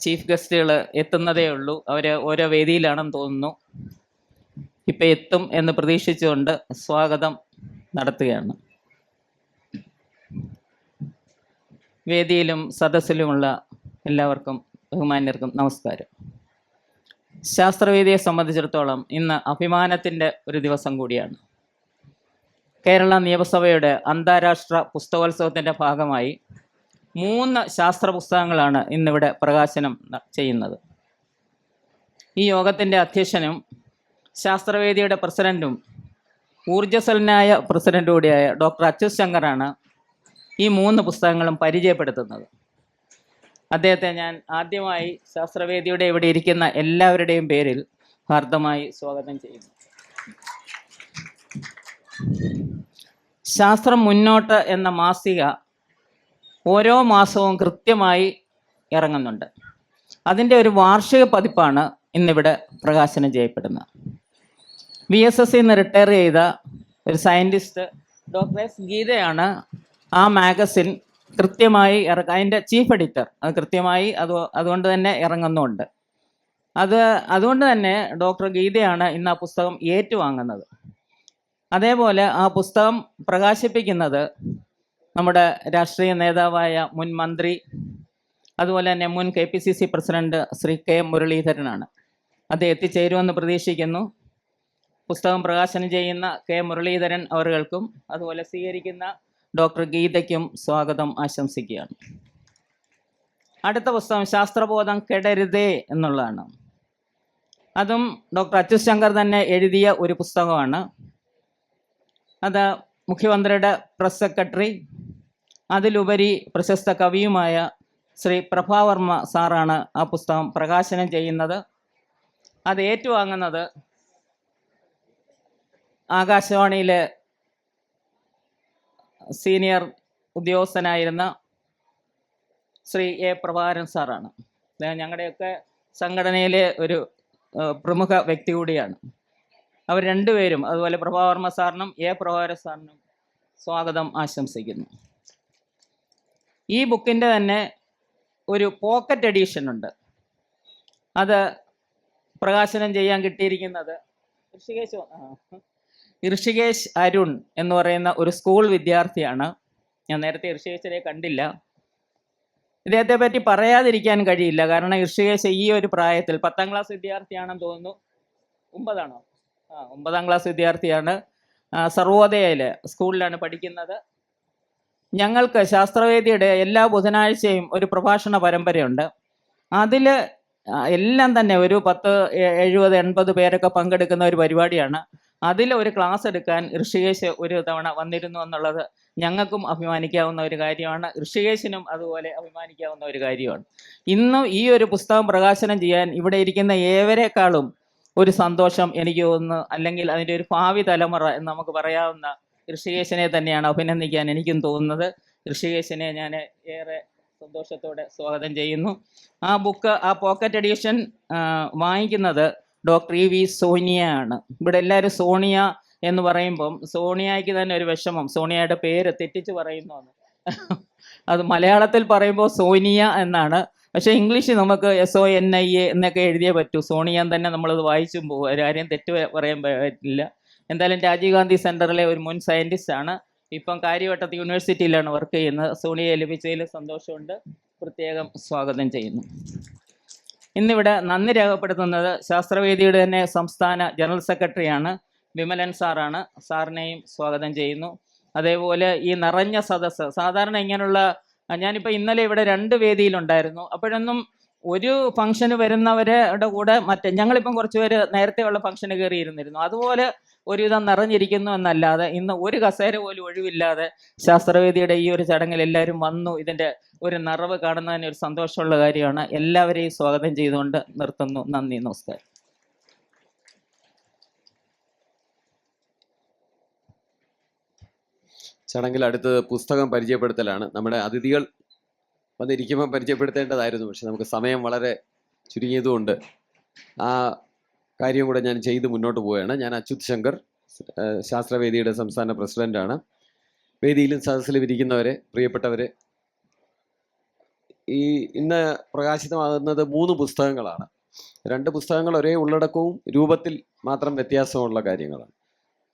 Chief ഗസ്റ്റുകൾ എത്തുന്നതേ ഉള്ളൂ. അവർ ഓരോ വേദിയിലാണെന്ന് തോന്നുന്നു. ഇപ്പം എത്തും എന്ന് പ്രതീക്ഷിച്ചുകൊണ്ട് സ്വാഗതം നടത്തുകയാണ്. വേദിയിലും സദസ്സിലുമുള്ള എല്ലാവർക്കും ബഹുമാന്യർക്കും നമസ്കാരം. ശാസ്ത്രവേദിയെ സംബന്ധിച്ചിടത്തോളം ഇന്ന് അഭിമാനത്തിന്റെ ഒരു ദിവസം കൂടിയാണ്. കേരള നിയമസഭയുടെ അന്താരാഷ്ട്ര പുസ്തകോത്സവത്തിന്റെ ഭാഗമായി മൂന്ന് ശാസ്ത്ര പുസ്തകങ്ങളാണ് ഇന്നിവിടെ പ്രകാശനം ചെയ്യുന്നത്. ഈ യോഗത്തിന്റെ അധ്യക്ഷനും ശാസ്ത്രവേദിയുടെ പ്രസിഡന്റും ഊർജസ്വലനായ പ്രസിഡന്റ് കൂടിയായ ഡോക്ടർ അച്യുത് ശങ്കറാണ് ഈ മൂന്ന് പുസ്തകങ്ങളും പരിചയപ്പെടുത്തുന്നത്. അദ്ദേഹത്തെ ഞാൻ ആദ്യമായി ശാസ്ത്രവേദിയുടെ ഇവിടെ ഇരിക്കുന്ന എല്ലാവരുടെയും പേരിൽ ഹാർദമായി സ്വാഗതം ചെയ്യുന്നു. ശാസ്ത്രം മുന്നോട്ട് എന്ന മാസിക ഓരോ മാസവും കൃത്യമായി ഇറങ്ങുന്നുണ്ട്. അതിന്റെ ഒരു വാർഷിക പതിപ്പാണ് ഇന്നിവിടെ പ്രകാശനം ചെയ്യപ്പെടുന്നത്. ബി എസ് എസ് സിന്ന് റിട്ടയർ ചെയ്ത ഒരു സയന്റിസ്റ്റ് ഡോക്ടർ എസ് ഗീതയാണ് ആ മാഗസിൻ കൃത്യമായി ഇറക്ക അതിന്റെ ചീഫ് എഡിറ്റർ അത് കൃത്യമായി അത് അതുകൊണ്ട് തന്നെ ഇറങ്ങുന്നുണ്ട്. അത് അതുകൊണ്ട് തന്നെ ഡോക്ടർ ഗീതയാണ് ഇന്ന് ആ പുസ്തകം ഏറ്റുവാങ്ങുന്നത്. അതേപോലെ ആ പുസ്തകം പ്രകാശിപ്പിക്കുന്നത് നമ്മുടെ രാഷ്ട്രീയ നേതാവായ മുൻ മന്ത്രി അതുപോലെ തന്നെ മുൻ K P C C president Shri K മുരളീധരനാണ്. അത് എത്തിച്ചേരുമെന്ന് പ്രതീക്ഷിക്കുന്നു. പുസ്തകം പ്രകാശനം ചെയ്യുന്ന കെ മുരളീധരൻ അവർകൾക്കും അതുപോലെ സ്വീകരിക്കുന്ന ഡോക്ടർ ഗീതയ്ക്കും സ്വാഗതം ആശംസിക്കുകയാണ്. അടുത്ത പുസ്തകം ശാസ്ത്രബോധം കെടരുതേ എന്നുള്ളതാണ്. അതും ഡോക്ടർ അച്യുത് ശങ്കർ തന്നെ എഴുതിയ ഒരു പുസ്തകമാണ്. അത് മുഖ്യമന്ത്രിയുടെ പ്രസ് സെക്രട്ടറി അതിലുപരി പ്രശസ്ത കവിയുമായ ശ്രീ പ്രഭാവർമ്മ സാറാണ് ആ പുസ്തകം പ്രകാശനം ചെയ്യുന്നത്. അത് ഏറ്റുവാങ്ങുന്നത് ആകാശവാണിയിലെ സീനിയർ ഉദ്യോഗസ്ഥനായിരുന്ന ശ്രീ എ പ്രഭാകരൻ സാറാണ്. അദ്ദേഹം ഞങ്ങളുടെയൊക്കെ സംഘടനയിലെ ഒരു പ്രമുഖ വ്യക്തി കൂടിയാണ്. അവർ രണ്ടുപേരും അതുപോലെ പ്രഭാവർമ്മ സാറിനും എ പ്രഭാകരൻ സാറിനും സ്വാഗതം ആശംസിക്കുന്നു. ഈ ബുക്കിന്റെ തന്നെ ഒരു പോക്കറ്റ് എഡീഷൻ ഉണ്ട്. അത് പ്രകാശനം ചെയ്യാൻ കിട്ടിയിരിക്കുന്നത് ഋഷികേശ്. ഋഷികേശ് അരുൺ എന്ന് പറയുന്ന ഒരു സ്കൂൾ വിദ്യാർത്ഥിയാണ്. ഞാൻ നേരത്തെ ഋഷികേശിനെ കണ്ടില്ല. ഇദ്ദേഹത്തെ പറ്റി പറയാതിരിക്കാൻ കഴിയില്ല. കാരണം ഋഷികേശ് ഈ ഒരു പ്രായത്തിൽ പത്താം ക്ലാസ് വിദ്യാർത്ഥിയാണെന്ന് തോന്നുന്നു. ഒമ്പതാണോ? ആ ഒമ്പതാം ക്ലാസ് വിദ്യാർത്ഥിയാണ്. സർവോദയയിലെ സ്കൂളിലാണ് പഠിക്കുന്നത്. ഞങ്ങൾക്ക് ശാസ്ത്രവേദിയുടെ എല്ലാ ബുധനാഴ്ചയും ഒരു പ്രഭാഷണ പരമ്പരയുണ്ട്. അതിൽ എല്ലാം തന്നെ ഒരു പത്ത് എഴുപത് എൺപത് പേരൊക്കെ പങ്കെടുക്കുന്ന ഒരു പരിപാടിയാണ്. അതിൽ ഒരു ക്ലാസ് എടുക്കാൻ ഋഷികേശ് ഒരു തവണ വന്നിരുന്നു എന്നുള്ളത് ഞങ്ങൾക്കും അഭിമാനിക്കാവുന്ന ഒരു കാര്യമാണ്. ഋഷികേശിനും അതുപോലെ അഭിമാനിക്കാവുന്ന ഒരു കാര്യമാണ്. ഇന്നും ഈ ഒരു പുസ്തകം പ്രകാശനം ചെയ്യാൻ ഇവിടെ ഇരിക്കുന്ന ഏവരെക്കാളും ഒരു സന്തോഷം എനിക്ക് തോന്നുന്നു. അല്ലെങ്കിൽ അതിന്റെ ഒരു ഭാവി തലമുറ എന്ന് നമുക്ക് പറയാവുന്ന ഋഷികേശിനെ തന്നെയാണ് അഭിനന്ദിക്കാൻ എനിക്കും തോന്നുന്നത്. ഋഷികേശനെ ഞാൻ ഏറെ സന്തോഷത്തോടെ സ്വാഗതം ചെയ്യുന്നു. ആ ബുക്ക് ആ പോക്കറ്റ് എഡിഷൻ വാങ്ങിക്കുന്നത് ഡോക്ടർ ഇ വി സോണിയ ആണ് ഇവിടെ എല്ലാവരും സോണിയ എന്ന് പറയുമ്പം സോണിയയ്ക്ക് തന്നെ ഒരു വിഷമം. സോണിയയുടെ പേര് തെറ്റിച്ച് പറയുന്നു അത് മലയാളത്തിൽ പറയുമ്പോൾ സോനിയ എന്നാണ്. പക്ഷേ ഇംഗ്ലീഷിൽ നമുക്ക് S O N I A എന്നൊക്കെ എഴുതിയേ പറ്റൂ. സോണിയ തന്നെ നമ്മളത് വായിച്ചും പോകും ആരും തെറ്റ് പറയാൻ പറ്റില്ല. എന്തായാലും രാജീവ് ഗാന്ധി സെന്ററിലെ ഒരു മുൻ സയന്റിസ്റ്റ് ആണ്. ഇപ്പം കാര്യവട്ടത്ത് യൂണിവേഴ്സിറ്റിയിലാണ് വർക്ക് ചെയ്യുന്നത്. സോണിയെ ലഭിച്ചതിൽ സന്തോഷമുണ്ട്. പ്രത്യേകം സ്വാഗതം ചെയ്യുന്നു. ഇന്നിവിടെ നന്ദി രേഖപ്പെടുത്തുന്നത് ശാസ്ത്രവേദിയുടെ തന്നെ സംസ്ഥാന ജനറൽ സെക്രട്ടറിയാണ് വിമലൻ സാറാണ്. സാറിനെയും സ്വാഗതം ചെയ്യുന്നു. അതേപോലെ ഈ നിറഞ്ഞ സദസ്സ് സാധാരണ ഇങ്ങനെയുള്ള ഞാനിപ്പോൾ ഇന്നലെ ഇവിടെ രണ്ട് വേദിയിലുണ്ടായിരുന്നു. അപ്പോഴൊന്നും ഒരു ഫംഗ്ഷന് വരുന്നവരുടെ കൂടെ മറ്റേ ഞങ്ങളിപ്പം കുറച്ച് പേര് നേരത്തെ ഉള്ള ഫംഗ്ഷന് കയറിയിരുന്നിരുന്നു അതുപോലെ ഒരുവിധം നിറഞ്ഞിരിക്കുന്നു എന്നല്ലാതെ ഇന്ന് ഒരു കസേര പോലും ഒഴിവില്ലാതെ ശാസ്ത്രവേദിയുടെ ഈ ഒരു ചടങ്ങിൽ എല്ലാവരും വന്നു. ഇതിന്റെ ഒരു നിറവ് കാണുന്നതിന് ഒരു സന്തോഷമുള്ള കാര്യമാണ്. എല്ലാവരെയും സ്വാഗതം ചെയ്തുകൊണ്ട് നിർത്തുന്നു. നന്ദി. നമസ്കാരം. ചടങ്ങിൽ അടുത്തത് പുസ്തകം പരിചയപ്പെടുത്തലാണ്. നമ്മുടെ അതിഥികൾ വന്നിരിക്കുമ്പോൾ പരിചയപ്പെടുത്തേണ്ടതായിരുന്നു. പക്ഷെ നമുക്ക് സമയം വളരെ ചുരുങ്ങിയതുകൊണ്ട് ആ കാര്യം കൂടെ ഞാൻ ചെയ്ത് മുന്നോട്ട് പോവുകയാണ്. ഞാൻ അച്യുത് ശങ്കർ ശാസ്ത്രവേദിയുടെ സംസ്ഥാന പ്രസിഡന്റാണ് വേദിയിലും സദസ്സിലും ഇരിക്കുന്നവരെ പ്രിയപ്പെട്ടവരെ ഈ ഇന്ന് പ്രകാശിതമാകുന്നത് മൂന്ന് പുസ്തകങ്ങളാണ്. രണ്ട് പുസ്തകങ്ങൾ ഒരേ ഉള്ളടക്കവും രൂപത്തിൽ മാത്രം വ്യത്യാസമുള്ള കാര്യങ്ങളാണ്.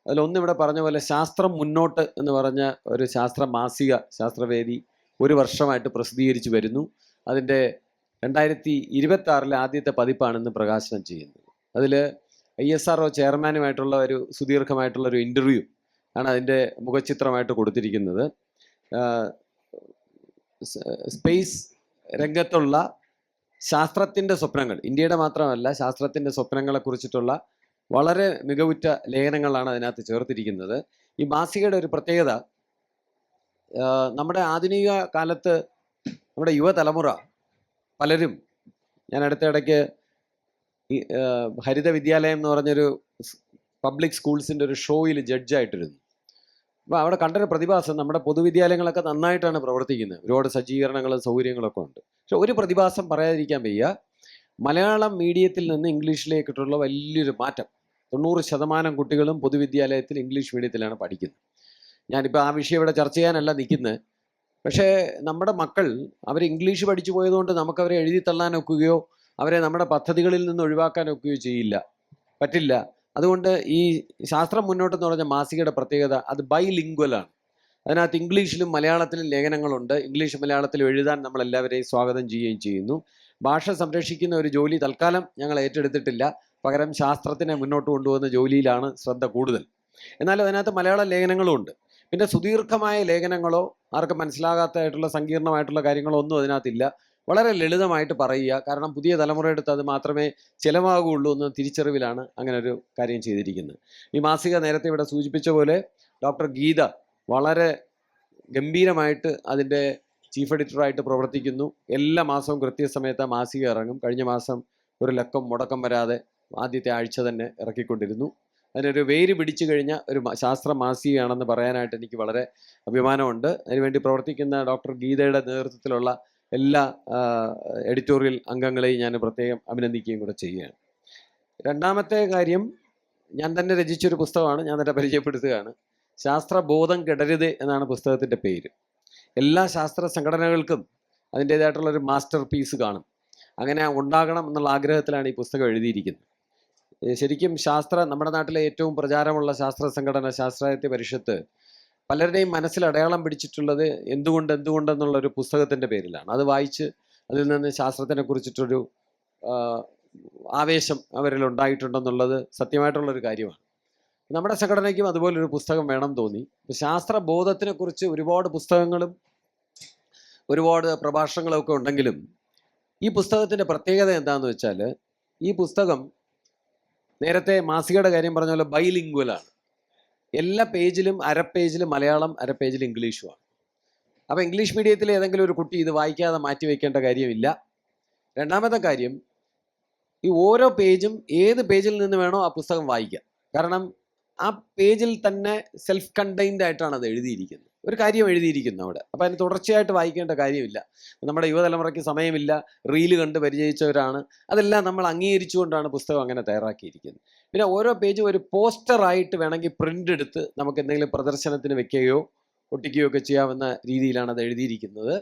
അതിലൊന്നിവിടെ പറഞ്ഞ പോലെ ശാസ്ത്രം മുന്നോട്ട് എന്ന് പറഞ്ഞ ഒരു ശാസ്ത്ര മാസിക ശാസ്ത്രവേദി ഒരു വർഷമായിട്ട് പ്രസിദ്ധീകരിച്ചു വരുന്നു. അതിന്റെ രണ്ടായിരത്തി ഇരുപത്തി ആറിലെ ആദ്യത്തെ പതിപ്പാണ് ഇന്ന് പ്രകാശനം ചെയ്യുന്നത്. അതിൽ ഐ എസ് ആർ ഒ ചെയർമാനുമായിട്ടുള്ള ഒരു സുദീർഘമായിട്ടുള്ള ഒരു ഇന്റർവ്യൂ ആണ് അതിന്റെ മുഖചിത്രമായിട്ട് കൊടുത്തിരിക്കുന്നത്. സ്പേസ് രംഗത്തുള്ള ശാസ്ത്രത്തിന്റെ സ്വപ്നങ്ങൾ ഇന്ത്യയുടെ മാത്രമല്ല ശാസ്ത്രത്തിന്റെ സ്വപ്നങ്ങളെ കുറിച്ചിട്ടുള്ള വളരെ മികവുറ്റ ലേഖനങ്ങളാണ് അതിനകത്ത് ചേർത്തിരിക്കുന്നത്. ഈ മാസികയുടെ ഒരു പ്രത്യേകത നമ്മുടെ ആധുനിക കാലത്ത് നമ്മുടെ യുവതലമുറ പലരും ഞാൻ അടുത്തിടയ്ക്ക് ഹരിത വിദ്യാലയം എന്ന് പറഞ്ഞൊരു പബ്ലിക് സ്കൂൾസിന്റെ ഒരു ഷോയിൽ ജഡ്ജായിട്ടിരുന്നു അപ്പോൾ അവിടെ കണ്ടൊരു പ്രതിഭാസം നമ്മുടെ പൊതുവിദ്യാലയങ്ങളൊക്കെ നന്നായിട്ടാണ് പ്രവർത്തിക്കുന്നത്. ഒരുപാട് സജ്ജീകരണങ്ങളും സൗകര്യങ്ങളൊക്കെ ഉണ്ട്. പക്ഷെ ഒരു പ്രതിഭാസം പറയാതിരിക്കാൻ വയ്യ. മലയാളം മീഡിയത്തിൽ നിന്ന് ഇംഗ്ലീഷിലേക്കിട്ടുള്ള വലിയൊരു മാറ്റം. തൊണ്ണൂറ് ശതമാനം കുട്ടികളും പൊതുവിദ്യാലയത്തിൽ ഇംഗ്ലീഷ് മീഡിയത്തിലാണ് പഠിക്കുന്നത്. ഞാനിപ്പോൾ ആ വിഷയം ഇവിടെ ചർച്ച ചെയ്യാനല്ല നിൽക്കുന്നത്. പക്ഷേ നമ്മുടെ മക്കൾ അവർ ഇംഗ്ലീഷ് പഠിച്ചു പോയതുകൊണ്ട് നമുക്കവരെ എഴുതി തള്ളാൻ ഒക്കുകയോ അവരെ നമ്മുടെ പദ്ധതികളിൽ നിന്ന് ഒഴിവാക്കാനൊക്കെയോ ചെയ്യില്ല. പറ്റില്ല. അതുകൊണ്ട് ഈ ശാസ്ത്രം മുന്നോട്ടെന്ന് പറഞ്ഞ മാസികയുടെ പ്രത്യേകത അത് ബൈ ലിംഗ്വലാണ് അതിനകത്ത് ഇംഗ്ലീഷിലും മലയാളത്തിലും ലേഖനങ്ങളുണ്ട്. ഇംഗ്ലീഷ് മലയാളത്തിലും എഴുതാൻ നമ്മൾ എല്ലാവരെയും സ്വാഗതം ചെയ്യുകയും ചെയ്യുന്നു. ഭാഷ സംരക്ഷിക്കുന്ന ഒരു ജോലി തൽക്കാലം ഞങ്ങൾ ഏറ്റെടുത്തിട്ടില്ല. പകരം ശാസ്ത്രത്തിനെ മുന്നോട്ട് കൊണ്ടുപോകുന്ന ജോലിയിലാണ് ശ്രദ്ധ കൂടുതൽ. എന്നാലും അതിനകത്ത് മലയാള ലേഖനങ്ങളും ഉണ്ട്. പിന്നെ സുദീർഘമായ ലേഖനങ്ങളോ ആർക്കും മനസ്സിലാകാത്തതായിട്ടുള്ള സങ്കീർണമായിട്ടുള്ള കാര്യങ്ങളോ ഒന്നും അതിനകത്തില്ല. വളരെ ലളിതമായിട്ട് പറയുക. കാരണം പുതിയ തലമുറയെടുത്ത് അത് മാത്രമേ ചിലവാകുള്ളൂ എന്ന തിരിച്ചറിവിലാണ് അങ്ങനെ ഒരു കാര്യം ചെയ്തിരിക്കുന്നത്. ഈ മാസിക നേരത്തെ ഇവിടെ സൂചിപ്പിച്ച പോലെ ഡോക്ടർ ഗീത വളരെ ഗംഭീരമായിട്ട് അതിന്റെ ചീഫ് എഡിറ്ററായിട്ട് പ്രവർത്തിക്കുന്നു. എല്ലാ മാസവും കൃത്യസമയത്ത് മാസിക ഇറങ്ങും. കഴിഞ്ഞ മാസം ഒരു ലക്കം മുടക്കം വരാതെ ആദ്യത്തെ ആഴ്ച തന്നെ ഇറക്കിക്കൊണ്ടിരുന്നു. അതിനൊരു വേര് പിടിച്ചു കഴിഞ്ഞ ഒരു ശാസ്ത്ര മാസികയാണെന്ന് പറയാനായിട്ട് എനിക്ക് വളരെ അഭിമാനമുണ്ട്. അതിനുവേണ്ടി പ്രവർത്തിക്കുന്ന ഡോക്ടർ ഗീതയുടെ നേതൃത്വത്തിലുള്ള എല്ലാ എഡിറ്റോറിയൽ അംഗങ്ങളെയും ഞാൻ പ്രത്യേകം അഭിനന്ദിക്കുകയും കൂടെ ചെയ്യുകയാണ്. രണ്ടാമത്തെ കാര്യം ഞാൻ തന്നെ രചിച്ചൊരു പുസ്തകമാണ് ഞാൻ തന്നെ പരിചയപ്പെടുത്തുകയാണ്. ശാസ്ത്രബോധം കിടരുത് എന്നാണ് പുസ്തകത്തിന്റെ പേര്. എല്ലാ ശാസ്ത്ര സംഘടനകൾക്കും അതിന്റേതായിട്ടുള്ള ഒരു മാസ്റ്റർ പീസ് കാണും. അങ്ങനെ ഉണ്ടാകണം എന്നുള്ള ആഗ്രഹത്തിലാണ് ഈ പുസ്തകം എഴുതിയിരിക്കുന്നത്. ശരിക്കും ശാസ്ത്ര നമ്മുടെ നാട്ടിലെ ഏറ്റവും പ്രചാരമുള്ള ശാസ്ത്ര സംഘടന ശാസ്ത്രായത്യ പരിഷത്ത് പലരുടെയും മനസ്സിൽ അടയാളം പിടിച്ചിട്ടുള്ളത് എന്തുകൊണ്ട് എന്തുകൊണ്ടെന്നുള്ള ഒരു പുസ്തകത്തിന്റെ പേരിലാണ്. അത് വായിച്ച് അതിൽ നിന്ന് ശാസ്ത്രത്തിനെ കുറിച്ചിട്ടൊരു ആവേശം അവരിൽ ഉണ്ടായിട്ടുണ്ടെന്നുള്ളത് സത്യമായിട്ടുള്ളൊരു കാര്യമാണ്. നമ്മുടെ സംഘടനയ്ക്കും അതുപോലൊരു പുസ്തകം വേണം തോന്നി. ശാസ്ത്രബോധത്തിനെക്കുറിച്ച് ഒരുപാട് പുസ്തകങ്ങളും ഒരുപാട് പ്രഭാഷണങ്ങളൊക്കെ ഉണ്ടെങ്കിലും ഈ പുസ്തകത്തിന്റെ പ്രത്യേകത എന്താണെന്ന് വെച്ചാൽ ഈ പുസ്തകം നേരത്തെ മാസികയുടെ കാര്യം പറഞ്ഞ പോലെ ബൈലിംഗ്വലാണ് എല്ലാ പേജിലും അര പേജിൽ മലയാളം അര പേജിൽ ഇംഗ്ലീഷുമാണ്. അപ്പോൾ ഇംഗ്ലീഷ് മീഡിയത്തിൽ ഏതെങ്കിലും ഒരു കുട്ടി ഇത് വായിക്കാതെ മാറ്റി വയ്ക്കേണ്ട കാര്യമില്ല. രണ്ടാമത്തെ കാര്യം ഈ ഓരോ പേജും ഏത് പേജിൽ നിന്ന് വേണോ ആ പുസ്തകം വായിക്കാം. കാരണം ആ പേജിൽ തന്നെ സെൽഫ് കണ്ടെയ്ൻഡ് ആയിട്ടാണ് അത് എഴുതിയിരിക്കുന്നത്. ഒരു കാര്യം എഴുതിയിരിക്കുന്നു അവിടെ. അപ്പോൾ അതിന് തുടർച്ചയായിട്ട് വായിക്കേണ്ട കാര്യമില്ല. നമ്മുടെ യുവതലമുറയ്ക്ക് സമയമില്ല. റീൽ കണ്ട് പരിചയിച്ചവരാണ്. അതെല്ലാം നമ്മൾ അംഗീകരിച്ചുകൊണ്ടാണ് പുസ്തകം അങ്ങനെ തയ്യാറാക്കിയിരിക്കുന്നത്. പിന്നെ ഓരോ പേജും ഒരു പോസ്റ്ററായിട്ട് വേണമെങ്കിൽ പ്രിന്റ് എടുത്ത് നമുക്ക് എന്തെങ്കിലും പ്രദർശനത്തിന് വെക്കുകയോ ഒട്ടിക്കുകയോ ഒക്കെ ചെയ്യാവുന്ന രീതിയിലാണ് അത് എഴുതിയിരിക്കുന്നത്.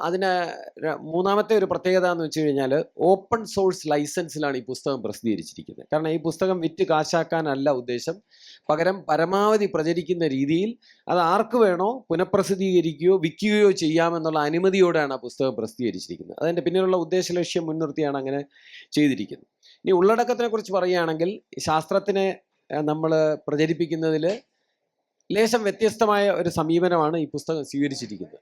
അതിന് മൂന്നാമത്തെ ഒരു പ്രത്യേകത എന്ന് വെച്ച് കഴിഞ്ഞാൽ ഓപ്പൺ സോഴ്സ് ലൈസൻസിലാണ് ഈ പുസ്തകം പ്രസിദ്ധീകരിച്ചിരിക്കുന്നത്. കാരണം ഈ പുസ്തകം വിറ്റ് കാശാക്കാനല്ല ഉദ്ദേശം. പകരം പരമാവധി പ്രചരിക്കുന്ന രീതിയിൽ അത് ആർക്ക് വേണോ പുനഃപ്രസിദ്ധീകരിക്കുകയോ വിൽക്കുകയോ ചെയ്യാമെന്നുള്ള അനുമതിയോടെയാണ് ആ പുസ്തകം പ്രസിദ്ധീകരിച്ചിരിക്കുന്നത്. അതിന്റെ പിന്നിലുള്ള ഉദ്ദേശ ലക്ഷ്യം മുൻനിർത്തിയാണ് അങ്ങനെ ചെയ്തിരിക്കുന്നത്. ഇനി ഉള്ളടക്കത്തിനെ കുറിച്ച് പറയുകയാണെങ്കിൽ ശാസ്ത്രത്തിനെ നമ്മൾ പ്രചരിപ്പിക്കുന്നതിൽ ലേശം വ്യത്യസ്തമായ ഒരു സമീപനമാണ് ഈ പുസ്തകം സ്വീകരിച്ചിരിക്കുന്നത്.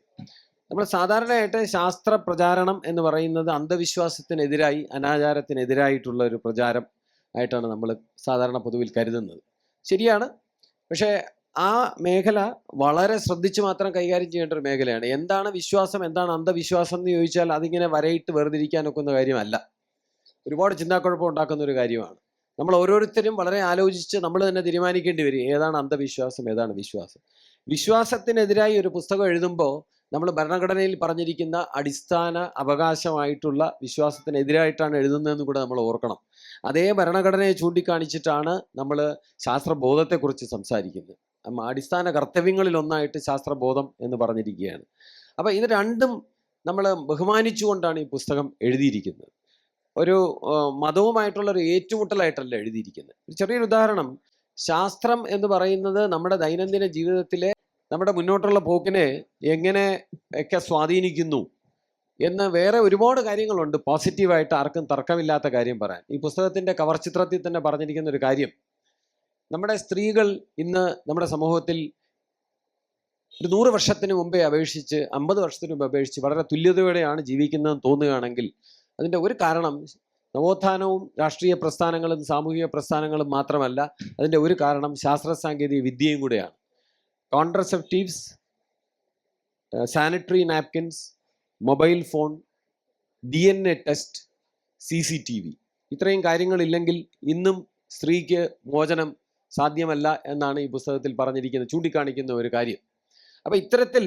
നമ്മൾ സാധാരണയായിട്ട് ശാസ്ത്ര പ്രചാരണം എന്ന് പറയുന്നത് അന്ധവിശ്വാസത്തിനെതിരായി അനാചാരത്തിനെതിരായിട്ടുള്ള ഒരു പ്രചാരം ആയിട്ടാണ് നമ്മൾ സാധാരണ പൊതുവിൽ കരുതുന്നത്. ശരിയാണ്. പക്ഷേ ആ മേഖല വളരെ ശ്രദ്ധിച്ച് മാത്രം കൈകാര്യം ചെയ്യേണ്ട ഒരു മേഖലയാണ്. എന്താണ് വിശ്വാസം എന്താണ് അന്ധവിശ്വാസം എന്ന് ചോദിച്ചാൽ അതിങ്ങനെ വരയിട്ട് വേർതിരിക്കാനൊക്കെ ഒക്കുന്ന കാര്യമല്ല. ഒരുപാട് ചിന്താക്കുഴപ്പം ഉണ്ടാക്കുന്ന ഒരു കാര്യമാണ്. നമ്മൾ ഓരോരുത്തരും വളരെ ആലോചിച്ച് നമ്മൾ തന്നെ തീരുമാനിക്കേണ്ടി വരും. ഏതാണ് അന്ധവിശ്വാസം ഏതാണ് വിശ്വാസം? വിശ്വാസത്തിനെതിരായി ഒരു പുസ്തകം എഴുതുമ്പോൾ നമ്മൾ ഭരണഘടനയിൽ പറഞ്ഞിരിക്കുന്ന അടിസ്ഥാന അവകാശമായിട്ടുള്ള വിശ്വാസത്തിനെതിരായിട്ടാണ് എഴുതുന്നതെന്ന് കൂടെ നമ്മൾ ഓർക്കണം. അതേ ഭരണഘടനയെ ചൂണ്ടിക്കാണിച്ചിട്ടാണ് നമ്മൾ ശാസ്ത്രബോധത്തെക്കുറിച്ച് സംസാരിക്കുന്നത്. അടിസ്ഥാന കർത്തവ്യങ്ങളിൽ ഒന്നായിട്ട് ശാസ്ത്രബോധം എന്ന് പറഞ്ഞിരിക്കുകയാണ്. അപ്പോൾ ഇത് രണ്ടും നമ്മൾ ബഹുമാനിച്ചുകൊണ്ടാണ് ഈ പുസ്തകം എഴുതിയിരിക്കുന്നത്. ഒരു മതവുമായിട്ടുള്ള ഒരു ഏറ്റുമുട്ടലായിട്ടല്ല എഴുതിയിരിക്കുന്നത്. ഒരു ചെറിയൊരു ഉദാഹരണം. ശാസ്ത്രം എന്ന് പറയുന്നത് നമ്മുടെ ദൈനംദിന ജീവിതത്തിലെ നമ്മുടെ മുന്നോട്ടുള്ള പോക്കിനെ എങ്ങനെ ഒക്കെ സ്വാധീനിക്കുന്നു എന്ന് വേറെ ഒരുപാട് കാര്യങ്ങളുണ്ട്. പോസിറ്റീവായിട്ട് ആർക്കും തർക്കമില്ലാത്ത കാര്യം പറയാൻ. ഈ പുസ്തകത്തിന്റെ കവർ ചിത്രത്തിൽ തന്നെ പറഞ്ഞിരിക്കുന്ന ഒരു കാര്യം. നമ്മുടെ സ്ത്രീകൾ ഇന്ന് നമ്മുടെ സമൂഹത്തിൽ ഒരു നൂറ് വർഷത്തിന് മുമ്പേ അപേക്ഷിച്ച് അമ്പത് വർഷത്തിന് മുമ്പ് അപേക്ഷിച്ച് വളരെ തുല്യതയോടെയാണ് ജീവിക്കുന്നതെന്ന് തോന്നുകയാണെങ്കിൽ അതിന്റെ ഒരു കാരണം നവോത്ഥാനവും രാഷ്ട്രീയ പ്രസ്ഥാനങ്ങളും സാമൂഹിക പ്രസ്ഥാനങ്ങളും മാത്രമല്ല അതിന്റെ ഒരു കാരണം ശാസ്ത്ര സാങ്കേതിക വിദ്യയും കൂടെയാണ്. Contraceptives sanitary napkins mobile phone D N A test C C T V. ഇത്രയും കാര്യങ്ങളില്ലെങ്കിൽ ഇന്നും സ്ത്രീക്ക് മോചനം സാധ്യമല്ല എന്നാണ് ഈ പുസ്തകത്തിൽ പറഞ്ഞിരിക്കുന്നത് ചൂണ്ടിക്കാണിക്കുന്ന ഒരു കാര്യം. അപ്പം ഇത്തരത്തിൽ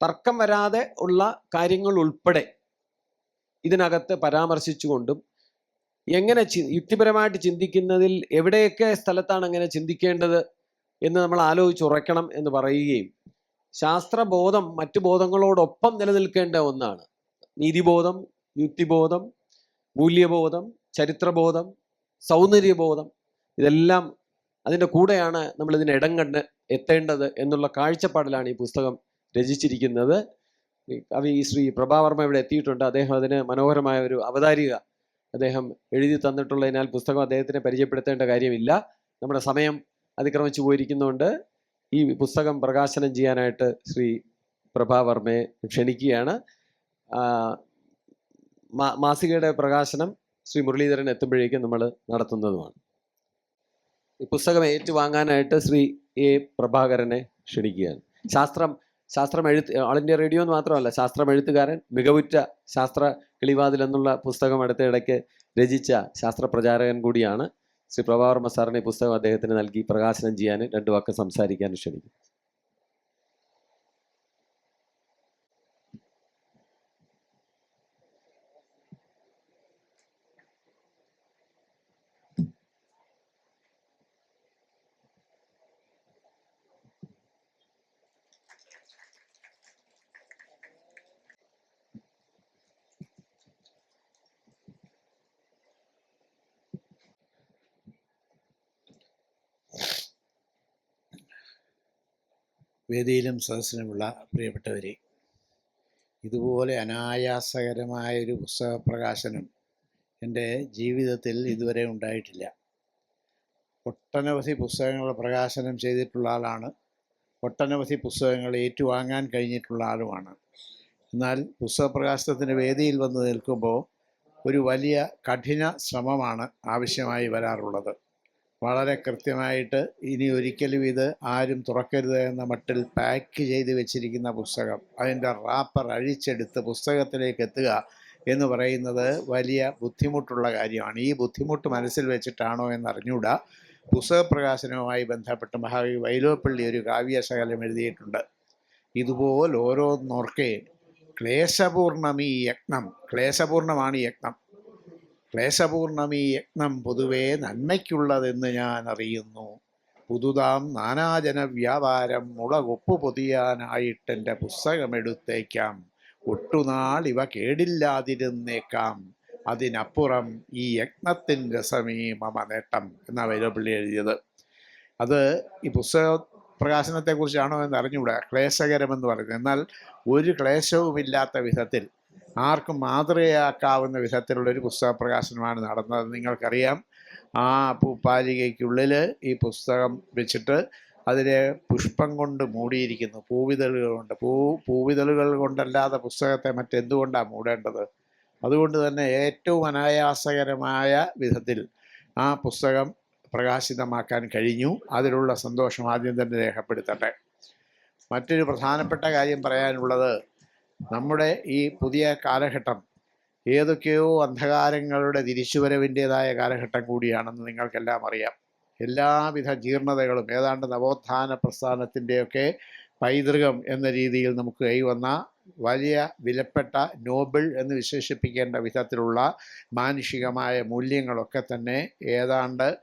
തർക്കം വരാതെ ഉള്ള കാര്യങ്ങൾ ഉൾപ്പെടെ ഇതിനകത്ത് പരാമർശിച്ചുകൊണ്ടും എങ്ങനെ യുക്തിപരമായിട്ട് ചിന്തിക്കുന്നതിൽ എവിടെയൊക്കെ സ്ഥലത്താണ് അങ്ങനെ ചിന്തിക്കേണ്ടത് എന്ന് നമ്മൾ ആലോചിച്ചുറയ്ക്കണം എന്ന് പറയുകയും ശാസ്ത്രബോധം മറ്റു ബോധങ്ങളോടൊപ്പം നിലനിൽക്കേണ്ട ഒന്നാണ്. നീതിബോധം യുക്തിബോധം മൂല്യബോധം ചരിത്രബോധം സൗന്ദര്യബോധം ഇതെല്ലാം അതിന്റെ കൂടെയാണ് നമ്മൾ ഇതിന് ഇടം കണ്ട് എത്തേണ്ടത് എന്നുള്ള കാഴ്ചപ്പാടിലാണ് ഈ പുസ്തകം രചിച്ചിരിക്കുന്നത്. കവി ശ്രീ പ്രഭാവർമ്മ ഇവിടെ എത്തിയിട്ടുണ്ട്. അദ്ദേഹം അതിന് മനോഹരമായ ഒരു അവതാരിക അദ്ദേഹം എഴുതി തന്നിട്ടുള്ളതിനാൽ പുസ്തകം അദ്ദേഹത്തിനെ പരിചയപ്പെടുത്തേണ്ട കാര്യമില്ല. നമ്മുടെ സമയം അതിക്രമിച്ചു പോയിരിക്കുന്നതുകൊണ്ട് ഈ പുസ്തകം പ്രകാശനം ചെയ്യാനായിട്ട് ശ്രീ പ്രഭാവർമ്മയെ ക്ഷണിക്കുകയാണ്. മാസികയുടെ പ്രകാശനം ശ്രീ മുരളീധരൻ എത്തുമ്പോഴേക്കും നമ്മൾ നടത്തുന്നതുമാണ്. ഈ പുസ്തകം ഏറ്റുവാങ്ങാനായിട്ട് ശ്രീ എ പ്രഭാകരനെ ക്ഷണിക്കുകയാണ്. ശാസ്ത്രം ശാസ്ത്രം എഴുത്ത് ഓൾ ഇന്ത്യ റേഡിയോ എന്ന് മാത്രമല്ല ശാസ്ത്രം എഴുത്തുകാരൻ മികവുറ്റ ശാസ്ത്ര കിളിവാതിൽ എന്നുള്ള പുസ്തകം അടുത്തിടയ്ക്ക് രചിച്ച ശാസ്ത്ര പ്രചാരകൻ കൂടിയാണ് ശ്രീ പ്രഭാവർമ്മ സാറിനെ ഈ പുസ്തകം അദ്ദേഹത്തിന് നൽകി പ്രകാശനം ചെയ്യാൻ രണ്ടു വാക്ക് സംസാരിക്കാൻ ക്ഷണിക്കും വേദിയിലും സദസ്സിനുമുള്ള പ്രിയപ്പെട്ടവരെ ഇതുപോലെ അനായാസകരമായൊരു പുസ്തക പ്രകാശനം എന്റെ ജീവിതത്തിൽ ഇതുവരെ ഉണ്ടായിട്ടില്ല. ഒട്ടനവധി പുസ്തകങ്ങൾ പ്രകാശനം ചെയ്തിട്ടുള്ള ആളാണ്. ഒട്ടനവധി പുസ്തകങ്ങൾ ഏറ്റുവാങ്ങാൻ കഴിഞ്ഞിട്ടുള്ള ആളുമാണ്. എന്നാൽ പുസ്തക പ്രകാശനത്തിന്റെ വേദിയിൽ വന്ന് നിൽക്കുമ്പോൾ ഒരു വലിയ കഠിന ശ്രമമാണ് ആവശ്യമായി വരാറുള്ളത്. വളരെ കൃത്യമായിട്ട് ഇനി ഒരിക്കലും ഇത് ആരും തുറക്കരുത് എന്ന മട്ടിൽ പാക്ക് ചെയ്ത് വെച്ചിരിക്കുന്ന പുസ്തകം അതിന്റെ റാപ്പർ അഴിച്ചെടുത്ത് പുസ്തകത്തിലേക്ക് എത്തുക എന്ന് പറയുന്നത് വലിയ ബുദ്ധിമുട്ടുള്ള കാര്യമാണ്. ഈ ബുദ്ധിമുട്ട് മനസ്സിൽ വെച്ചിട്ടാണോ എന്ന് പുസ്തകപ്രകാശനവുമായി പുസ്തക പ്രകാശനവുമായി ബന്ധപ്പെട്ട് മഹാകവി വൈലോപ്പള്ളി ഒരു കാവ്യശകലം എഴുതിയിട്ടുണ്ട്. ഇതുപോലെ ഓരോന്നോർക്കെ ഈ യജ്ഞം ക്ലേശപൂർണമാണ് ഈ യജ്ഞം. ക്ലേശപൂർണമീ യജ്ഞം പൊതുവേ നന്മയ്ക്കുള്ളതെന്ന് ഞാൻ അറിയുന്നു. പുതുതാം നാനാജന വ്യാപാരം മുളകൊപ്പു പൊതിയാനായിട്ടെന്റെ പുസ്തകമെടുത്തേക്കാം. ഒട്ടുനാൾ ഇവ കേടില്ലാതിരുന്നേക്കാം. അതിനപ്പുറം ഈ യജ്ഞത്തിൻ രസമേ മമ നേട്ടം എന്നാ വൈരപ്പള്ളി എഴുതിയത്. അത് ഈ പുസ്തക പ്രകാശനത്തെക്കുറിച്ചാണോ എന്ന് അറിഞ്ഞുകൂടാ ക്ലേശകരമെന്ന് പറയുന്നത്. എന്നാൽ ഒരു ക്ലേശവുമില്ലാത്ത വിധത്തിൽ ആർക്കും മാതൃകയാക്കാവുന്ന വിധത്തിലുള്ള ഒരു പുസ്തക പ്രകാശനമാണ് നടന്നത്. നിങ്ങൾക്കറിയാം ആ പൂപ്പാലികയ്ക്കുള്ളിൽ ഈ പുസ്തകം വെച്ചിട്ട് അതിനെ പുഷ്പം കൊണ്ട് മൂടിയിരിക്കുന്നു. പൂവിതളുകൾ കൊണ്ട്. പൂ പൂവിതളുകൾ കൊണ്ടല്ലാതെ പുസ്തകത്തെ മറ്റെന്തുകൊണ്ടാണ് മൂടേണ്ടത്? അതുകൊണ്ട് തന്നെ ഏറ്റവും അനായാസകരമായ വിധത്തിൽ ആ പുസ്തകം പ്രകാശിതമാക്കാൻ കഴിഞ്ഞു. അതിലുള്ള സന്തോഷം ആദ്യം തന്നെ രേഖപ്പെടുത്തട്ടെ. മറ്റൊരു പ്രധാനപ്പെട്ട കാര്യം പറയാനുള്ളത് നമ്മുടെ ഈ പുതിയ കാലഘട്ടം ഏതൊക്കെയോ അന്ധകാരങ്ങളുടെ തിരിച്ചുവരവിന്റെതായ കാലഘട്ടം കൂടിയാണെന്ന് നിങ്ങൾക്കെല്ലാം അറിയാം. എല്ലാവിധ ജീർണതകളും ഏതാണ്ട് നവോത്ഥാന പ്രസ്ഥാനത്തിന്റെയൊക്കെ പൈതൃകം എന്ന രീതിയിൽ നമുക്ക് കൈവന്ന വലിയ വിലപ്പെട്ട നോബിൾ എന്ന് വിശേഷിപ്പിക്കേണ്ട വിധത്തിലുള്ള മാനുഷികമായ മൂല്യങ്ങളൊക്കെ തന്നെ ഏതാണ്ട്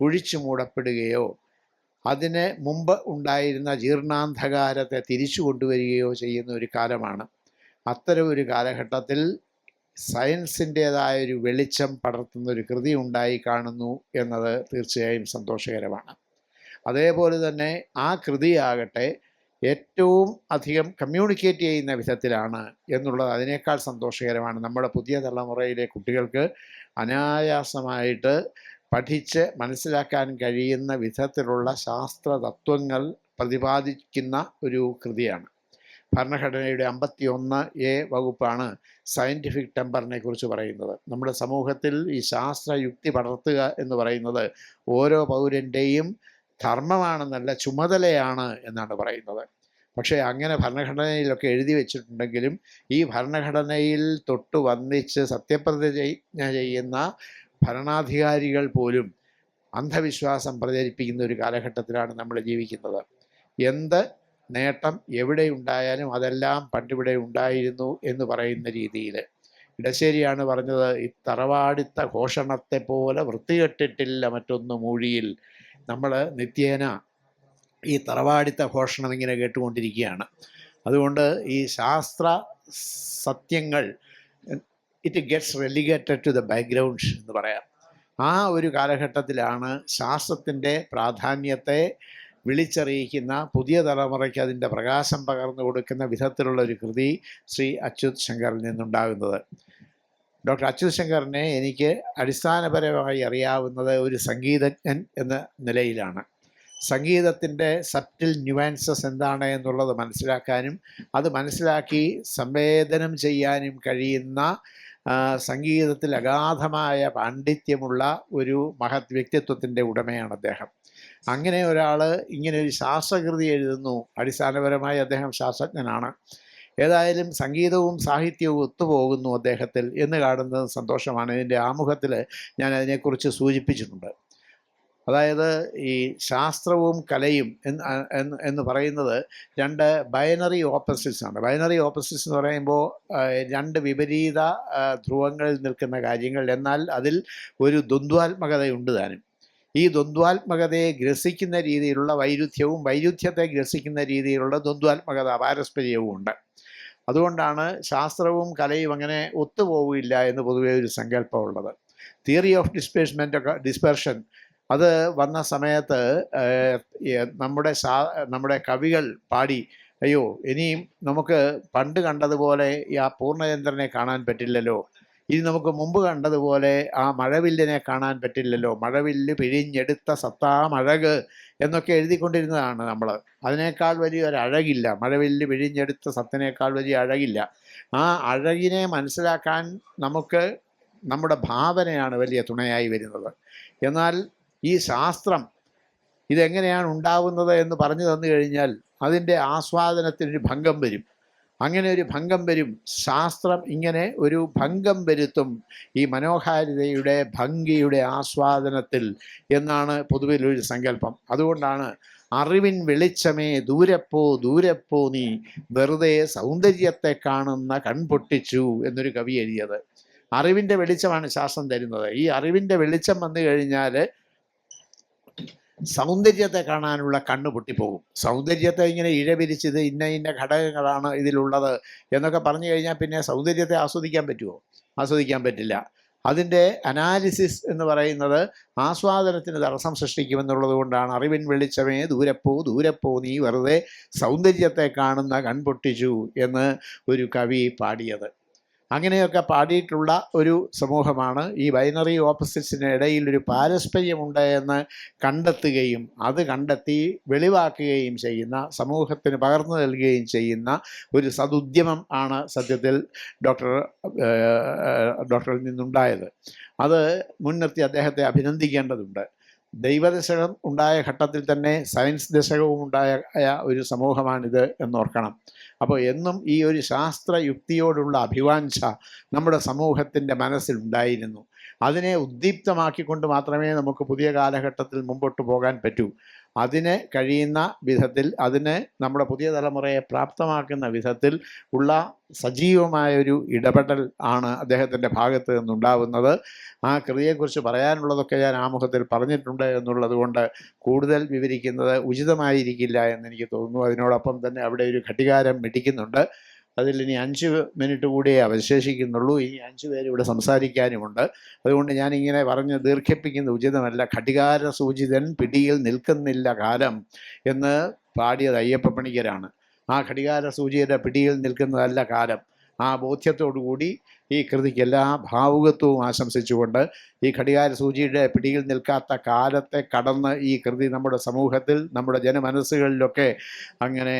കുഴിച്ചു മൂടപ്പെടുകയോ അതിന് മുമ്പ് ഉണ്ടായിരുന്ന ജീർണാന്ധകാരത്തെ തിരിച്ചു കൊണ്ടുവരികയോ ചെയ്യുന്ന ഒരു കാലമാണ്. അത്തരം ഒരു കാലഘട്ടത്തിൽ സയൻസിന്റേതായ ഒരു വെളിച്ചം പടർത്തുന്ന ഒരു കൃതി ഉണ്ടായി കാണുന്നു എന്നത് തീർച്ചയായും സന്തോഷകരമാണ്. അതേപോലെ തന്നെ ആ കൃതിയാകട്ടെ ഏറ്റവും അധികം കമ്മ്യൂണിക്കേറ്റ് ചെയ്യുന്ന വിധത്തിലാണ് എന്നുള്ളത് അതിനേക്കാൾ സന്തോഷകരമാണ്. നമ്മുടെ പുതിയ തലമുറയിലെ കുട്ടികൾക്ക് അനായാസമായിട്ട് പഠിച്ച് മനസ്സിലാക്കാൻ കഴിയുന്ന വിധത്തിലുള്ള ശാസ്ത്ര തത്വങ്ങൾ പ്രതിപാദിക്കുന്ന ഒരു കൃതിയാണ്. ഭരണഘടനയുടെ അമ്പത്തി ഒന്ന് എ വകുപ്പാണ് സയന്റിഫിക് ടെമ്പറിനെ കുറിച്ച് പറയുന്നത്. നമ്മുടെ സമൂഹത്തിൽ ഈ ശാസ്ത്ര യുക്തി പടർത്തുക എന്ന് പറയുന്നത് ഓരോ പൗരന്റെയും ധർമ്മമാണെന്നല്ല ചുമതലയാണ് എന്നാണ് പറയുന്നത്. പക്ഷേ അങ്ങനെ ഭരണഘടനയിലൊക്കെ എഴുതി വെച്ചിട്ടുണ്ടെങ്കിലും ഈ ഭരണഘടനയിൽ തൊട്ട് വന്നിച്ച് സത്യപ്രതിജ്ഞ ചെയ്യുന്ന ഭരണാധികാരികൾ പോലും അന്ധവിശ്വാസം പ്രചരിപ്പിക്കുന്ന ഒരു കാലഘട്ടത്തിലാണ് നമ്മൾ ജീവിക്കുന്നത്. എന്ത് നേട്ടം എവിടെ ഉണ്ടായാലും അതെല്ലാം പണ്ടിവിടെ ഉണ്ടായിരുന്നു എന്ന് പറയുന്ന രീതിയിൽ. ഇടശ്ശേരിയാണ് പറഞ്ഞത് ഈ തറവാടിത്ത ഘോഷണത്തെ പോലെ വൃത്തികെട്ടിട്ടില്ല മറ്റൊന്ന് മൂഴിയിൽ. നമ്മൾ നിത്യേന ഈ തറവാടിത്ത ഘോഷണം ഇങ്ങനെ കേട്ടുകൊണ്ടിരിക്കുകയാണ്. അതുകൊണ്ട് ഈ ശാസ്ത്ര സത്യങ്ങൾ it gets relegated to the background എന്ന് പറയാം. ആ ഒരു കാലഘട്ടത്തിലാണ് ശാസ്ത്രത്തിന്റെ പ്രാധാന്യത്തെ വിളിച്ചറിയിക്കുന്ന പുതിയ തലമുറയ്ക്ക് അതിന്റെ പ്രകാശം പകർന്നു കൊടുക്കുന്ന വിധത്തിലുള്ള ഒരു കൃതി ശ്രീ അച്യുത് ശങ്കറിൽ നിന്നുണ്ടാകുന്നത്. ഡോക്ടർ അച്യുത് ശങ്കറിനെ എനിക്ക് അടിസ്ഥാനപരമായി അറിയാവുന്നത് ഒരു സംഗീതജ്ഞൻ എന്ന നിലയിലാണ്. സംഗീതത്തിന്റെ സബ്റ്റിൽ ന്യൂവാൻസസ് എന്താണ് എന്നുള്ളത് മനസ്സിലാക്കാനും അത് മനസ്സിലാക്കി സംവേദനം ചെയ്യാനും കഴിയുന്ന സംഗീതത്തിൽ അഗാധമായ പാണ്ഡിത്യമുള്ള ഒരു മഹത് വ്യക്തിത്വത്തിന്റെ ഉടമയാണ് അദ്ദേഹം. അങ്ങനെ ഒരാൾ ഇങ്ങനെ ഒരു ശാസ്ത്രകൃതി എഴുതുന്നു. അടിസ്ഥാനപരമായി അദ്ദേഹം ശാസ്ത്രജ്ഞനാണ്. ഏതായാലും സംഗീതവും സാഹിത്യവും ഒത്തുപോകുന്നു അദ്ദേഹത്തിൽ എന്ന് കാണുന്നത് സന്തോഷമാണ്. ഇതിന്റെ ആമുഖത്തിൽ ഞാൻ അതിനെക്കുറിച്ച് സൂചിപ്പിച്ചിട്ടുണ്ട്. അതായത് ഈ ശാസ്ത്രവും കലയും എന്ന് എന്ന് പറയുന്നത് രണ്ട് ബൈനറി ഓപ്പോസിറ്റ്സ് ആണ്. ബൈനറി ഓപ്പോസിറ്റ്സ് എന്ന് പറയുമ്പോൾ രണ്ട് വിപരീത ധ്രുവങ്ങളിൽ നിൽക്കുന്ന കാര്യങ്ങൾ. എന്നാൽ അതിൽ ഒരു ദ്വന്ദ്വാത്മകതയുണ്ട് താനും. ഈ ദ്വന്ദ്വാത്മകതയെ ഗ്രസിക്കുന്ന രീതിയിലുള്ള വൈരുദ്ധ്യവും വൈരുദ്ധ്യത്തെ ഗ്രസിക്കുന്ന രീതിയിലുള്ള ദ്വന്ദ്വാത്മകത പാരസ്പര്യവും ഉണ്ട്. അതുകൊണ്ടാണ് ശാസ്ത്രവും കലയും അങ്ങനെ ഒത്തുപോകില്ല എന്ന് പൊതുവെ ഒരു സങ്കല്പമുള്ളത്. തിയറി ഓഫ് ഡിസ്പേഴ്സ്മെന്റ് ഒക്കെ ഡിസ്പെർഷൻ അത് വന്ന സമയത്ത് നമ്മുടെ സാ നമ്മുടെ കവികൾ പാടി അയ്യോ ഇനിയും നമുക്ക് പണ്ട് കണ്ടതുപോലെ ആ പൂർണചന്ദ്രനെ കാണാൻ പറ്റില്ലല്ലോ ഇനി നമുക്ക് മുമ്പ് കണ്ടതുപോലെ ആ മഴവില്ലിനെ കാണാൻ പറ്റില്ലല്ലോ. മഴവില്ല് പിഴിഞ്ഞെടുത്ത സത്താമഴക് എന്നൊക്കെ എഴുതിക്കൊണ്ടിരുന്നതാണ് നമ്മൾ അതിനേക്കാൾ വലിയ ഒരു അഴകില്ല. മഴവില്ല് പിഴിഞ്ഞെടുത്ത സത്തിനേക്കാൾ വലിയ അഴകില്ല. ആ അഴകിനെ മനസ്സിലാക്കാൻ നമുക്ക് നമ്മുടെ ഭാവനയാണ് വലിയ തുണയായി വരുന്നത്. എന്നാൽ ഈ ശാസ്ത്രം ഇതെങ്ങനെയാണ് ഉണ്ടാവുന്നത് എന്ന് പറഞ്ഞു തന്നു കഴിഞ്ഞാൽ അതിന്റെ ആസ്വാദനത്തിനൊരു ഭംഗം വരും. അങ്ങനെ ഒരു ഭംഗം വരും. ശാസ്ത്രം ഇങ്ങനെ ഒരു ഭംഗം വരുത്തും. ഈ മനോഹാരിതയുടെ ഭംഗിയുടെ ആസ്വാദനത്തിൽ എന്നാണ് പൊതുവിൽ ഒരു സങ്കല്പം. അതുകൊണ്ടാണ് അറിവിൻ വെളിച്ചമേ ദൂരെപ്പോ ദൂരെപ്പോ നീ വെറുതെ സൗന്ദര്യത്തെ കാണുന്ന കൺപൊട്ടിച്ചു എന്നൊരു കവി എഴുതിയത്. അറിവിന്റെ വെളിച്ചമാണ് ശാസ്ത്രം തരുന്നത്. ഈ അറിവിന്റെ വെളിച്ചം വന്നു കഴിഞ്ഞാൽ സൗന്ദര്യത്തെ കാണാനുള്ള കണ്ണ് പൊട്ടിപ്പോകും. സൗന്ദര്യത്തെ ഇങ്ങനെ ഇഴപിരിച്ചത് ഇന്ന ഇന്ന ഘടകങ്ങളാണ് ഇതിലുള്ളത് എന്നൊക്കെ പറഞ്ഞു കഴിഞ്ഞാൽ പിന്നെ സൗന്ദര്യത്തെ ആസ്വദിക്കാൻ പറ്റുമോ? ആസ്വദിക്കാൻ പറ്റില്ല. അതിന്റെ അനാലിസിസ് എന്ന് പറയുന്നത് ആസ്വാദനത്തിന് തടസ്സം സൃഷ്ടിക്കുമെന്നുള്ളത് കൊണ്ടാണ്. അറിവിൻ വെളിച്ചമേ ദൂരപ്പോ ദൂരപ്പോ നീ വെറുതെ സൗന്ദര്യത്തെ കാണുന്ന കൺപൊട്ടിച്ചു എന്ന് ഒരു കവി പാടിയത്. അങ്ങനെയൊക്കെ പാടിയിട്ടുള്ള ഒരു സമൂഹമാണ്. ഈ ബൈനറി ഓപ്പോസിറ്റ്സിന് ഇടയിൽ ഒരു പാരസ്പര്യമുണ്ട് എന്ന് കണ്ടെത്തുകയും അത് കണ്ടെത്തി വെളിവാക്കുകയും ചെയ്യുന്ന സമൂഹത്തിന് പകർന്നു നൽകുകയും ചെയ്യുന്ന ഒരു സതുദ്യമം ആണ് സത്യത്തിൽ ഡോക്ടർ ഡോക്ടറിൽ നിന്നുണ്ടായത്. അത് മുൻനിർത്തി അദ്ദേഹത്തെ അഭിനന്ദിക്കേണ്ടതുണ്ട്. ദൈവദശകം ഉണ്ടായ ഘട്ടത്തിൽ തന്നെ സയൻസ് ദശകവും ഉണ്ടായ ഒരു സമൂഹമാണിത് എന്നോർക്കണം. അപ്പോൾ എന്നും ഈ ഒരു ശാസ്ത്രയുക്തിയോടുള്ള അഭിവാഞ്ച നമ്മുടെ സമൂഹത്തിന്റെ മനസ്സിൽ ഉണ്ടായിരുന്നു അതിനെ ഉദ്ദീപ്തമാക്കിക്കൊണ്ട് മാത്രമേ നമുക്ക് പുതിയ കാലഘട്ടത്തിൽ മുമ്പോട്ട് പോകാൻ പറ്റൂ. അതിന് കഴിയുന്ന വിധത്തിൽ അതിന് നമ്മുടെ പുതിയ തലമുറയെ പ്രാപ്തമാക്കുന്ന വിധത്തിൽ ഉള്ള സജീവമായൊരു ഇടപെടൽ ആണ് അദ്ദേഹത്തിന്റെ ഭാഗത്ത് നിന്നുണ്ടാവുന്നത്. ആ കൃതിയെക്കുറിച്ച് പറയാനുള്ളതൊക്കെ ഞാൻ ആമുഖത്തിൽ പറഞ്ഞിട്ടുണ്ട് എന്നുള്ളത് കൊണ്ട് കൂടുതൽ വിവരിക്കുന്നത് ഉചിതമായിരിക്കില്ല എന്ന് എനിക്ക് തോന്നുന്നു. അതിനോടൊപ്പം തന്നെ അവിടെ ഒരു ഘടികാരം മിടിക്കുന്നുണ്ട്. അതിൽ ഇനി അഞ്ച് മിനിറ്റ് കൂടിയേ അവശേഷിക്കുന്നുള്ളൂ. ഇനി അഞ്ച് പേര് ഇവിടെ സംസാരിക്കാനുമുണ്ട്. അതുകൊണ്ട് ഞാനിങ്ങനെ പറഞ്ഞ് ദീർഘിപ്പിക്കുന്ന ഉചിതമല്ല. ഘടികാര സൂചിതൻ പിടിയിൽ നിൽക്കുന്നില്ല കാലം എന്ന് പാടിയത് അയ്യപ്പ പണിക്കരാണ്. ആ ഘടികാര സൂചിയുടെ പിടിയിൽ നിൽക്കുന്നതല്ല കാലം. ആ ബോധ്യത്തോടു കൂടി ഈ കൃതിക്ക് എല്ലാ ഭാവുകത്വവും ആശംസിച്ചുകൊണ്ട് ഈ ഘടികാര സൂചിയുടെ പിടിയിൽ നിൽക്കാത്ത കാലത്തെ കടന്ന് ഈ കൃതി നമ്മുടെ സമൂഹത്തിൽ നമ്മുടെ ജനമനസ്സുകളിലൊക്കെ അങ്ങനെ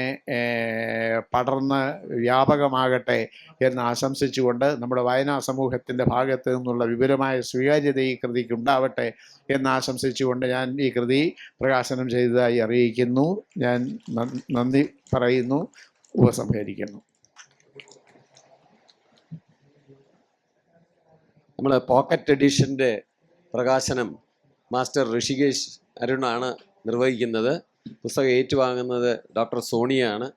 പടർന്ന് വ്യാപകമാകട്ടെ എന്ന് ആശംസിച്ചുകൊണ്ട് നമ്മുടെ വായനാ സമൂഹത്തിന്റെ ഭാഗത്ത് നിന്നുള്ള വിപുലമായ സ്വീകാര്യത ഈ കൃതിക്ക് ഉണ്ടാവട്ടെ എന്ന് ആശംസിച്ചുകൊണ്ട് ഞാൻ ഈ കൃതി പ്രകാശനം ചെയ്തതായി അറിയിക്കുന്നു. ഞാൻ നന്ദി പറയുന്നു ഉപസംഹരിക്കുന്നു. നമ്മൾ പോക്കറ്റ് എഡിഷന്റെ പ്രകാശനം മാസ്റ്റർ ഋഷികേശ് അരുണാണ് നിർവഹിക്കുന്നത്. പുസ്തകം ഏറ്റുവാങ്ങുന്നത് ഡോക്ടർ സോണിയാണ്.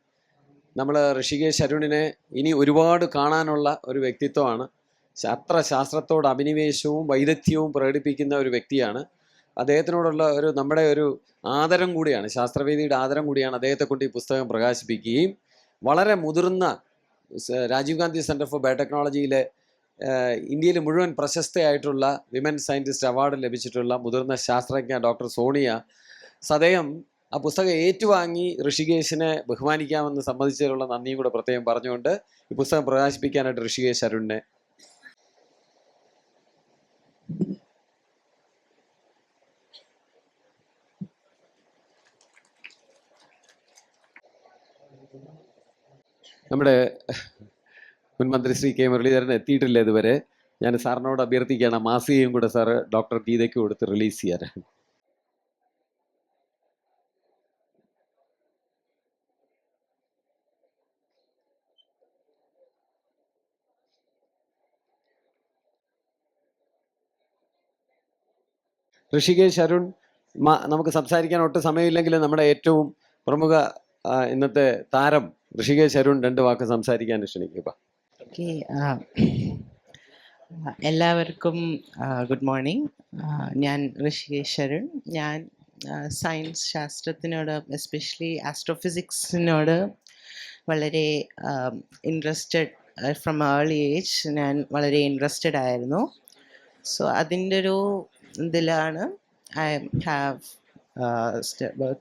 നമ്മൾ ഋഷികേശ് അരുണിനെ ഇനി ഒരുപാട് കാണാനുള്ള ഒരു വ്യക്തിത്വമാണ്. അത്ര ശാസ്ത്രത്തോട് അഭിനിവേശവും വൈദഗ്ധ്യവും പ്രകടിപ്പിക്കുന്ന ഒരു വ്യക്തിയാണ്. അദ്ദേഹത്തിനോടുള്ള ഒരു നമ്മുടെ ഒരു ആദരം കൂടിയാണ് ശാസ്ത്രവേദിയുടെ ആദരം കൂടിയാണ് അദ്ദേഹത്തെ കൊണ്ട് ഈ പുസ്തകം പ്രകാശിപ്പിക്കുകയും വളരെ മുതിർന്ന രാജീവ് ഗാന്ധി സെന്റർ ഫോർ ബയോടെക്നോളജിയിലെ ഇന്ത്യയിൽ മുഴുവൻ പ്രശസ്തയായിട്ടുള്ള വിമൻ സയന്റിസ്റ്റ് അവാർഡ് ലഭിച്ചിട്ടുള്ള മുതിർന്ന ശാസ്ത്രജ്ഞ ഡോക്ടർ സോണിയ സദയം ആ പുസ്തകം ഏറ്റുവാങ്ങി ഋഷികേശിനെ ബഹുമാനിക്കാമെന്ന് സംബന്ധിച്ചതിലുള്ള നന്ദിയും കൂടെ പ്രത്യേകം പറഞ്ഞുകൊണ്ട് ഈ പുസ്തകം പ്രകാശിപ്പിക്കാനായിട്ട് ഋഷികേശ് അരുണിനെ. നമ്മുടെ മുൻ മന്ത്രി ശ്രീ കെ മുരളീധരൻ എത്തിയിട്ടില്ല ഇതുവരെ. ഞാൻ സാറിനോട് അഭ്യർത്ഥിക്കുകയാണ് മാസികയും കൂടെ സാറ് ഡോക്ടർ ഗീതയ്ക്ക് കൊടുത്ത് റിലീസ് ചെയ്യാൻ. ഋഷികേശ് അരുൺ നമുക്ക് സംസാരിക്കാൻ ഒട്ടും സമയമില്ലെങ്കിലും നമ്മുടെ ഏറ്റവും പ്രമുഖ ഇന്നത്തെ താരം ഋഷികേശ് അരുൺ രണ്ട് വാക്ക് സംസാരിക്കാൻ ക്ഷണിക്കുക. ഓക്കെ എല്ലാവർക്കും ഗുഡ് മോർണിംഗ് ഞാൻ ഋഷികേശ് അരുൺ. ഞാൻ സയൻസ് ശാസ്ത്രത്തിനോട് എസ്പെഷ്യലി ആസ്ട്രോഫിസിക്സിനോട് വളരെ ഇൻട്രസ്റ്റഡ് ഫ്രം ഏർലി ഏജ് ഞാൻ വളരെ ഇൻട്രസ്റ്റഡ് ആയിരുന്നു. സോ അതിന്റെ ഒരു ഇതിലാണ് I have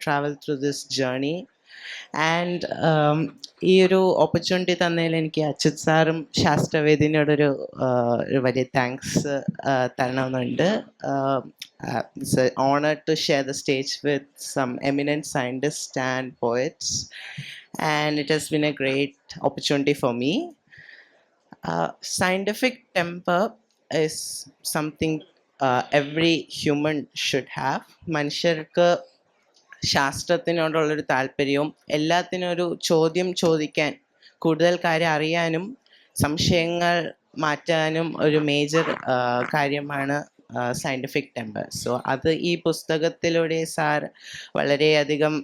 travel through this journey and ഈ ഒരു ഓപ്പർച്യൂണിറ്റി തന്നതിൽ എനിക്ക് അച്യുത് സാറും ശാസ്ത്രവേദിനോടൊരു ഒരു വലിയ thanks തരണമെന്നുണ്ട്. Honour to share the stage with some eminent scientist and poets and it has been a great opportunity for me scientific temper is something every human should have മനുഷ്യർക്ക് ശാസ്ത്രത്തിനോടുള്ളൊരു താല്പര്യവും എല്ലാത്തിനും ഒരു ചോദ്യം ചോദിക്കാൻ കൂടുതൽ കാര്യം അറിയാനും സംശയങ്ങൾ മാറ്റാനും ഒരു മേജർ കാര്യമാണ് സയന്റിഫിക് ടെമ്പർ സോ അത് ഈ പുസ്തകത്തിലൂടെ സാർ വളരെയധികം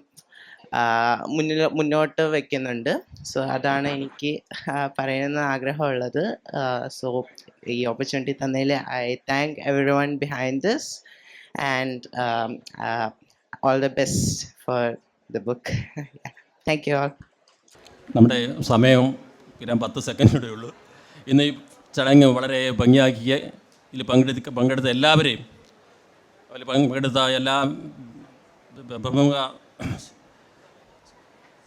മുന്നിൽ മുന്നോട്ട് വെക്കുന്നുണ്ട്. സോ അതാണ് എനിക്ക് പറയുന്ന ആഗ്രഹമുള്ളത്. സോ ഈ opportunity തന്നതിൽ I thank everyone behind this and all the best for the book thank you all നമ്മുടെ സമയം പിന്നെ പത്ത് സെക്കൻഡേ ഉള്ളൂ. ഇന്ന് ഈ ചടങ്ങ് വളരെ ഭംഗിയാക്കിയ ഇതിൽ പങ്കെടുത്ത പങ്കെടുത്ത എല്ലാവരെയും അതിൽ പങ്കെടുത്ത എല്ലാ പ്രമുഖ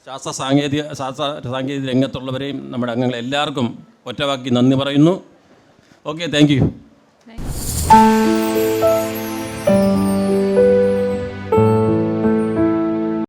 ശാസ്ത്ര സാങ്കേതിക ശാസ്ത്ര സാങ്കേതിക രംഗത്തുള്ളവരെയും നമ്മുടെ അംഗങ്ങളെ എല്ലാവർക്കും ഒറ്റവാക്കി നന്ദി പറയുന്നു. Okay thank you